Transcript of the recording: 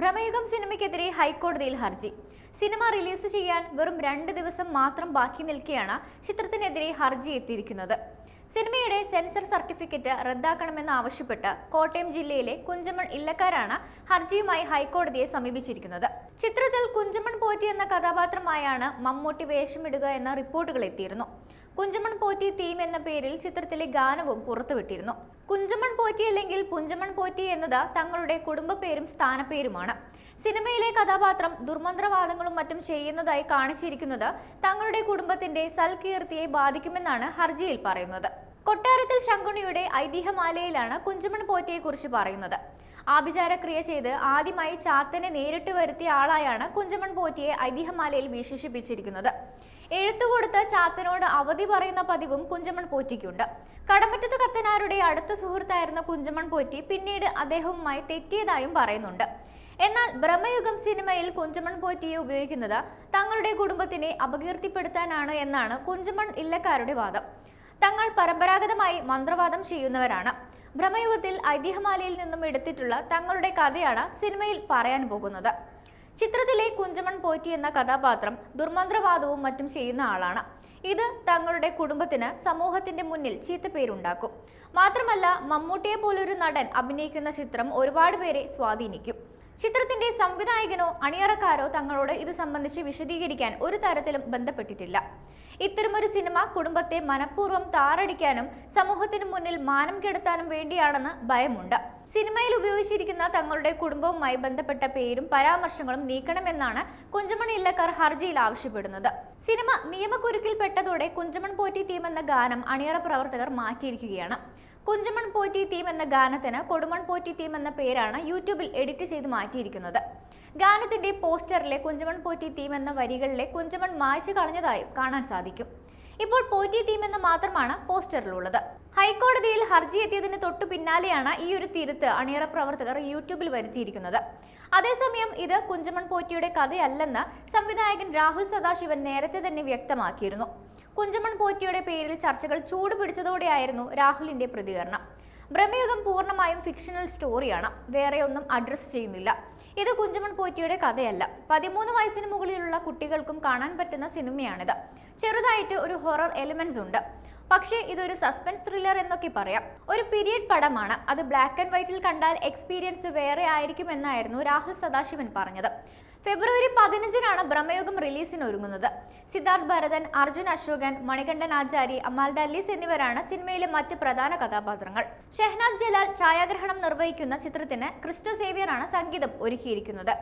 ഭ്രമയുഗം സിനിമയ്ക്കെതിരെ ഹൈക്കോടതിയിൽ ഹർജി. Cinema release ചെയ്യാൻ വെറും രണ്ട് ദിവസം മാത്രം ബാക്കി നിൽക്കെയാണ് ചിത്രത്തിനെതിരെ ഹർജി എത്തിയിരിക്കുന്നത്. സിനിമയുടെ സെൻസർ സർട്ടിഫിക്കറ്റ് റദ്ദാക്കണമെന്നാവശ്യപ്പെട്ട് കോട്ടയം ജില്ലയിലെ കുഞ്ചമൺ ഇല്ലക്കാരാണ് ഹർജിയുമായി ഹൈക്കോടതിയെ സമീപിച്ചിരിക്കുന്നത്. ചിത്രത്തിൽ കുഞ്ചമൺ പോറ്റി എന്ന കഥാപാത്രമായാണ് മമ്മൂട്ടി വേഷമിടുക എന്ന റിപ്പോർട്ടുകൾ എത്തിയിരുന്നു. കുഞ്ചമൺ പോറ്റി തീം എന്ന പേരിൽ ചിത്രത്തിലെ ഗാനവും പുറത്തുവിട്ടിരുന്നു. കുഞ്ചമൺ പോറ്റി അല്ലെങ്കിൽ പുഞ്ചമൺ പോറ്റി എന്നത് തങ്ങളുടെ കുടുംബ പേരും സ്ഥാനപ്പേരുമാണ്. സിനിമയിലെ കഥാപാത്രം ദുർമന്ത്രവാദങ്ങളും മറ്റും ചെയ്യുന്നതായി കാണിച്ചിരിക്കുന്നത് തങ്ങളുടെ കുടുംബത്തിന്റെ സൽകീർത്തിയെ ബാധിക്കുമെന്നാണ് ഹർജിയിൽ പറയുന്നത്. കൊട്ടാരത്തിൽ ശങ്കുണിയുടെ ഐതിഹ്യമാലയിലാണ് കുഞ്ചമൺ പോറ്റിയെ കുറിച്ച് പറയുന്നത്. ആഭിചാരക്രിയ ചെയ്ത് ആദ്യമായി ചാത്തനെ നേരിട്ട് വരുത്തിയ ആളായാണ് കുഞ്ചമൺ പോറ്റിയെ ഐതിഹ്യമാലയിൽ വിശേഷിപ്പിച്ചിരിക്കുന്നത്. എഴുത്തുകൊടുത്ത് ചാത്തനോട് അവധി പറയുന്ന പതിവും കുഞ്ചമൺ പോറ്റിക്കുണ്ട്. കടമറ്റത്ത് കത്തനാരുടെ അടുത്ത സുഹൃത്തായിരുന്ന കുഞ്ചമൺ പോറ്റി പിന്നീട് അദ്ദേഹവുമായി തെറ്റിയതായും പറയുന്നുണ്ട്. എന്നാൽ ബ്രഹ്മയുഗം സിനിമയിൽ കുഞ്ചമൺ പോറ്റിയെ ഉപയോഗിക്കുന്നത് തങ്ങളുടെ കുടുംബത്തിനെ അപകീർത്തിപ്പെടുത്താനാണ് എന്നാണ് കുഞ്ചമൺ ഇല്ലക്കാരുടെ വാദം. തങ്ങൾ പരമ്പരാഗതമായി മന്ത്രവാദം ചെയ്യുന്നവരാണ്. ഭ്രമയുഗത്തിൽ ഐതിഹ്യമാലയിൽ നിന്നും എടുത്തിട്ടുള്ള തങ്ങളുടെ കഥയാണ് സിനിമയിൽ പറയാൻ പോകുന്നത്. ചിത്രത്തിലെ കുഞ്ചമൺ പോറ്റി എന്ന കഥാപാത്രം ദുർമന്ത്രവാദവും മറ്റും ചെയ്യുന്ന ആളാണ്. ഇത് തങ്ങളുടെ കുടുംബത്തിന് സമൂഹത്തിന്റെ മുന്നിൽ ചീത്തപ്പേരുണ്ടാക്കും. മാത്രമല്ല മമ്മൂട്ടിയെ പോലൊരു നടൻ അഭിനയിക്കുന്ന ചിത്രം ഒരുപാട് പേരെ സ്വാധീനിക്കും. ചിത്രത്തിന്റെ സംവിധായകനോ അണിയറക്കാരോ തങ്ങളോട് ഇത് സംബന്ധിച്ച് വിശദീകരിക്കാൻ ഒരു തരത്തിലും ബന്ധപ്പെട്ടിട്ടില്ല. ഇത്തരമൊരു സിനിമ കുടുംബത്തെ മനഃപൂർവം താറടിക്കാനും സമൂഹത്തിന് മുന്നിൽ മാനം കെടുത്താനും വേണ്ടിയാണെന്ന് ഭയമുണ്ട്. സിനിമയിൽ ഉപയോഗിച്ചിരിക്കുന്ന തങ്ങളുടെ കുടുംബവുമായി ബന്ധപ്പെട്ട പേരും പരാമർശങ്ങളും നീക്കണമെന്നാണ് കുഞ്ചമണി ഇല്ലക്കാർ ഹർജിയിൽ ആവശ്യപ്പെടുന്നത്. സിനിമ നിയമക്കുരുക്കിൽപ്പെട്ടതോടെ കുഞ്ചമൺ പോറ്റി തീം എന്ന ഗാനം അണിയറ പ്രവർത്തകർ മാറ്റിയിരിക്കുകയാണ്. കുഞ്ചമൺ പോറ്റി തീം എന്ന ഗാനത്തിന് കൊടുമൺ പോറ്റി തീം എന്ന പേരാണ് യൂട്യൂബിൽ എഡിറ്റ് ചെയ്ത് മാറ്റിയിരിക്കുന്നത്. ഗാനത്തിന്റെ പോസ്റ്ററിലെ കുഞ്ചമൺ പോറ്റി തീം എന്ന വരികളിലെ കുഞ്ചമൺ മായ്ച്ചു കളഞ്ഞതായും കാണാൻ സാധിക്കും. ഇപ്പോൾ പോറ്റി തീം എന്ന് മാത്രമാണ് പോസ്റ്ററിലുള്ളത്. ഹൈക്കോടതിയിൽ ഹർജി എത്തിയതിന് തൊട്ടു പിന്നാലെയാണ് ഈ ഒരു തിരുത്ത് അണിയറ പ്രവർത്തകർ യൂട്യൂബിൽ വരുത്തിയിരിക്കുന്നത്. അതേസമയം ഇത് കുഞ്ചമൺ പോറ്റിയുടെ കഥയല്ലെന്ന് സംവിധായകൻ രാഹുൽ സദാശിവൻ നേരത്തെ തന്നെ വ്യക്തമാക്കിയിരുന്നു. കുഞ്ചമൺ പോറ്റിയുടെ പേരിൽ ചർച്ചകൾ ചൂടുപിടിച്ചതോടെയായിരുന്നു രാഹുലിന്റെ പ്രതികരണം. ബ്രഹ്മയുഗം പൂർണമായും ഫിക്ഷണൽ സ്റ്റോറിയാണ് വേറെ ഒന്നും അഡ്രസ്സ് ചെയ്യുന്നില്ല. ഇത് കുഞ്ചമൺ പോറ്റിയുടെ കഥയല്ല. പതിമൂന്ന് വയസ്സിന് മുകളിലുള്ള കുട്ടികൾക്കും കാണാൻ പറ്റുന്ന സിനിമയാണിത് ചെറുതായിട്ട് ഒരു ഹൊറർ എലിമെന്റ്സ് ഉണ്ട്. പക്ഷേ ഇതൊരു സസ്പെൻസ് ത്രില്ലർ എന്നൊക്കെ പറയാം. ഒരു പീരിയഡ് പടമാണ്. അത് ബ്ലാക്ക് ആൻഡ് വൈറ്റിൽ കണ്ടാൽ എക്സ്പീരിയൻസ് വേറെ ആയിരിക്കും എന്നായിരുന്നു രാഹുൽ സദാശിവൻ പറഞ്ഞത്. ഫെബ്രുവരി പതിനഞ്ചിനാണ് ബ്രഹ്മയുഗം റിലീസിന് ഒരുങ്ങുന്നത്. സിദ്ധാർത്ഥ് ഭരതൻ അർജുൻ അശോകൻ മണികണ്ഠൻ ആചാരി അമാൽ ഡല്ലീസ് എന്നിവരാണ് സിനിമയിലെ മറ്റ് പ്രധാന കഥാപാത്രങ്ങൾ. ഷെഹ്നാദ് ജലാൽ ഛായാഗ്രഹണം നിർവഹിക്കുന്ന ചിത്രത്തിന് ക്രിസ്റ്റോ സേവിയറാണ് സംഗീതം ഒരുക്കിയിരിക്കുന്നത്.